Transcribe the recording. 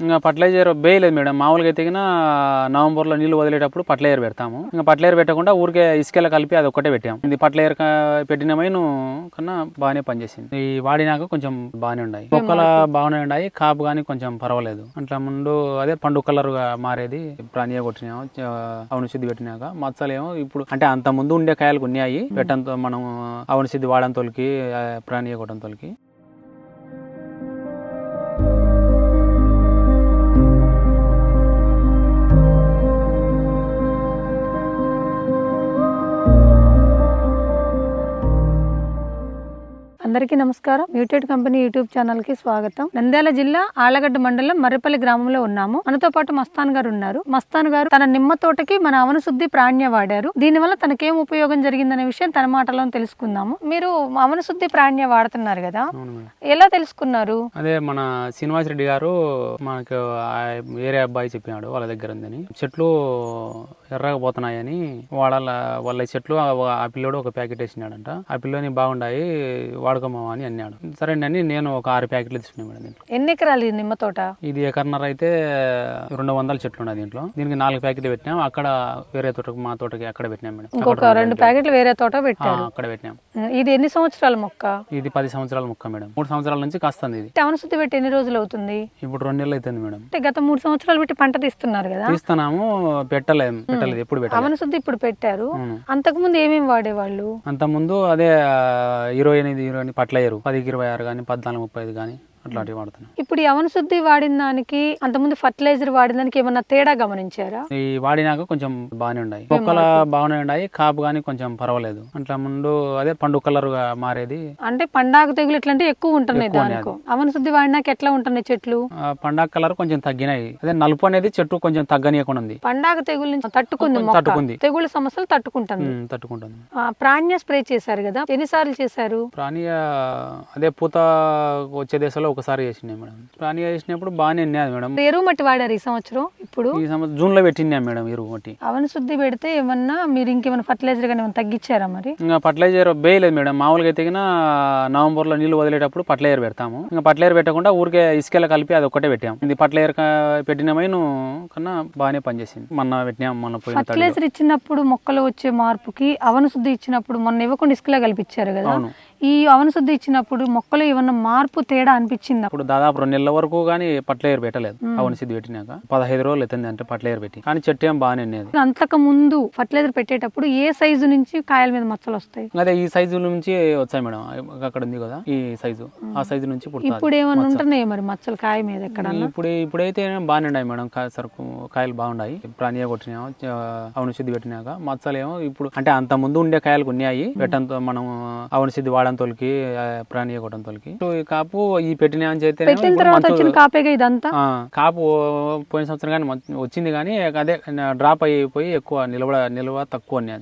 ఇంకా ఫర్టిలైజర్ వేయలేదు మేడం. మామూలుగా అయితే నవంబర్లో నీళ్ళు వదిలేటప్పుడు ఫర్టిలైజర్ పెడతాము. ఇంకా ఫర్టిలైజర్ పెట్టకుండా ఊరికే ఇసుకలో కలిపి అది ఒక్కటే పెట్టాం. ఇది ఫర్టిలైజర్ క- పెట్టిన మైను కన్నా బాగానే పనిచేసింది. ఈ వాడినాక కొంచెం బాగానే ఉన్నాయి మొక్కల బాగానే ఉన్నాయి కాపు కానీ కొంచెం పర్వాలేదు. అట్లా ముందు అదే పండు కలర్గా మారేది. ప్రాణీయ కొట్టినాము. అవును శుద్ధి పెట్టినాక మచ్చలేమో ఇప్పుడు అంటే అంత ముందు ఉండే కాయలు ఉన్నాయి. పెట్టంతో మనం అవును శుద్ధి వాడంతోలికి ప్రాణీయ కొట్టంతోలికి. అందరికీ నమస్కారం. మ్యూటెడ్ కంపెనీ యూట్యూబ్ ఛానల్కి స్వాగతం. నంద్యాల జిల్లా ఆలగడ్డ మండలం మర్రిపల్లి గ్రామంలో ఉన్నాము. మనతో పాటు మస్తాన్ గారు ఉన్నారు. మస్తాన్ గారు తన నిమ్మ తోటకి మన అవనశుద్ధి ప్రాణ్య వాడారు. దీనివల్ల తనకేం ఉపయోగం జరిగిందనే విషయం తన మాటలో తెలుసుకుందాము. మీరు అవనశుద్ధి ప్రాణ్య వాడుతున్నారు కదా. ఎలా తెలుసుకున్నారు? అదే మన శ్రీనివాస్ రెడ్డి గారు మనకు వేరే అబ్బాయి చెప్పినాడు వాళ్ళ దగ్గర ఉందని. చెట్లు ఎర్రగా పోతున్నాయని వాళ్ళ వాళ్ళ చెట్లు ఆ పిల్లోడు ఒక ప్యాకెట్ వేసినాడంట. ఆ పిల్లోని బాగుండాయి. వాడుకోమా అని అన్నాడు. సరే అని నేను ఒక ఆరు ప్యాకెట్లు తీసుకున్నాను మేడం దీంట్లో. ఎన్ని ఎకరాలు ఈ నిమ్మ తోట? ఇది ఎకర్నర అయితే రెండు వందల చెట్లు ఉన్నాయి దీంట్లో. దీనికి నాలుగు ప్యాకెట్లు పెట్టినాం. అక్కడ వేరే తోటకు మా తోటకి అక్కడ పెట్టినాం మేడం. ఇంకొక రెండు ప్యాకెట్లు వేరే తోట ఆ, పెట్టారు అక్కడ పెట్టినాం. ఇది ఎన్ని సంవత్సరాల మొక్క? ఇది పది సంవత్సరాల ముక్క మేడం. మూడు సంవత్సరాల నుంచి కాస్తుంది ఇది. అవనశుద్ధి పెట్టి ఎన్ని రోజులు అవుతుంది? ఇప్పుడు రెండు నెలలు అవుతుంది మేడం. అంటే గత మూడు సంవత్సరాలు పెట్టి పంట తీస్తున్నారు కదా? తీస్తున్నాము పెట్టలేదు పెట్టలేదు ఎప్పుడు పెట్టలేదు. అవనశుద్ధి ఇప్పుడు పెట్టారు. అవును. అంతకుముందు ఏమేమి వాడేవాళ్ళు? అంత ముందు అదే ఇరవై ఎనిమిది ఇరవై ఎనిమిది పట్లయ్యారు పదికి ఇరవై ఆరు కానీ పద్నాలుగు ముప్పై ఐదు కానీ అట్లాంటివి వాడుతున్నాం. ఇప్పుడు ఈ అవనశుద్ధి వాడిన దానికి అంతకుముందు ఫర్టిలైజర్ వాడిన దానికి ఏమన్నా తేడా గమనించారా? ఈ వాడినాక కొంచెం బాగానే ఉన్నాయి మొక్కల బాగానే ఉన్నాయి కాపు కానీ కొంచెం పర్వాలేదు. అట్లా ముందు అదే పండు కలర్గా మారేది. అంటే పండాగ తెగులు ఇట్లాంటి ఎక్కువ ఉంటున్నాయి దానికి. అవనశుద్ధి వాడినాక ఎట్లా ఉంటున్నాయి చెట్లు? ఆ, పండాక కలర్ కొంచెం తగ్గినాయి. అదే నలుపు అనేది చెట్టు కొంచెం తగ్గనీయకుండా ఉంది. పండాగ తెగులు నుంచి తట్టుకుంది తట్టుకుంది. తెగులు సమస్యలు తట్టుకుంటుంది. తట్టుకుంటుంది. ఆ, ప్రాణ్య స్ప్రే చేశారు కదా. ఎన్నిసార్లు చేశారు? ప్రాణీయ అదే పూత వచ్చే దశలో ఒకసారి చేసినాయి మేడం. ప్రాణీయ చేసినప్పుడు బాగానే మేడం. ఎరువు మట్టి వాడారు ఈ సంవత్సరం ఇప్పుడు? ఈ సంవత్సరం జూన్లో పెట్టినాం మేడం ఎరువు ఒకటి అవనశుద్ధి పెడితే ఏమన్నా మీరు ఇంకేమైనా ఫర్టిలైజర్ కానీ ఏమైనా తగ్గించారా మరి? ఇంకా ఫర్టిలైజర్ వేయలేదు మేడం. మామూలుగా అయితే గిన నవంబర్లో నీళ్ళు వదిలేటప్పుడు ఫర్టిలైజర్ పెడతాము. ఇంకా ఫర్టిలైజర్ పెట్టకుండా ఊరికే ఇసుకలో కలిపి అది ఒక్కటే పెట్టాం ఇది ఫర్టిలైజర్ మైను కన్నా బాగానే పనిచేసింది. మొన్న పెట్టినాం మొన్న పోయిన. ఫర్టిలైజర్ ఇచ్చినప్పుడు మొక్కలు వచ్చే మార్పుకి అవనశుద్ధి ఇచ్చినప్పుడు మొన్న ఇవ్వకుండా ఇసుకలో కల్పించారు కదా? అవును ఈ అవనశుద్ధి ఇచ్చినప్పుడు మొక్కలు ఏమన్నా మార్పు తేడా అనిపించిందా? ఇప్పుడు దాదాపు రెండు నెలల వరకు కానీ ఫర్టిలైజర్ పెట్టలేదు. అవును సిద్ధి పెట్టినాక పదహైదు రోజులు అవుతుంది అంటే ఫర్టిలైజర్ పెట్టి. కానీ చెట్టు ఏం బాగానే ఉండేది అంతకు ముందు ఫర్టిలైజర్ పెట్టేటప్పుడు ఏ సైజు నుంచి కాయల మీద మచ్చలు వస్తాయి? అదే ఈ సైజు నుంచి వచ్చాయి మేడం. అక్కడ ఉంది కదా ఈ సైజు. ఆ సైజు నుంచి ఇప్పుడు ఏమన్నా ఉంటున్నాయి మరి మచ్చలు కాయ మీద ఎక్కడ ఇప్పుడు ఇప్పుడైతే బాగానే ఉన్నాయి మేడం. కాయ సరుకు కాయలు బాగున్నాయి. ప్రాణీయ కొట్టినాము చ- అవును శుద్ధి పెట్టినాక మచ్చలేమో ఇప్పుడు అంటే అంత ముందు ఉండే కాయలు ఉన్నాయి. పెట్టంతో మనం అవును శుద్ధి వాడంతోలికి ఆ, ప్రాణీయ కొట్టంతోలికి సో ఈ కాపు ఈ పెట్టిన అని పెట్టిన తర్వాత వచ్చిన కాపేగా ఇదంతా? కాపు పోయిన సంవత్సరం కానీ వచ్చింది కానీ అదే డ్రాప్ అయిపోయి ఎక్కువ నిలబడ నిల్వ తక్కువ ఉన్నది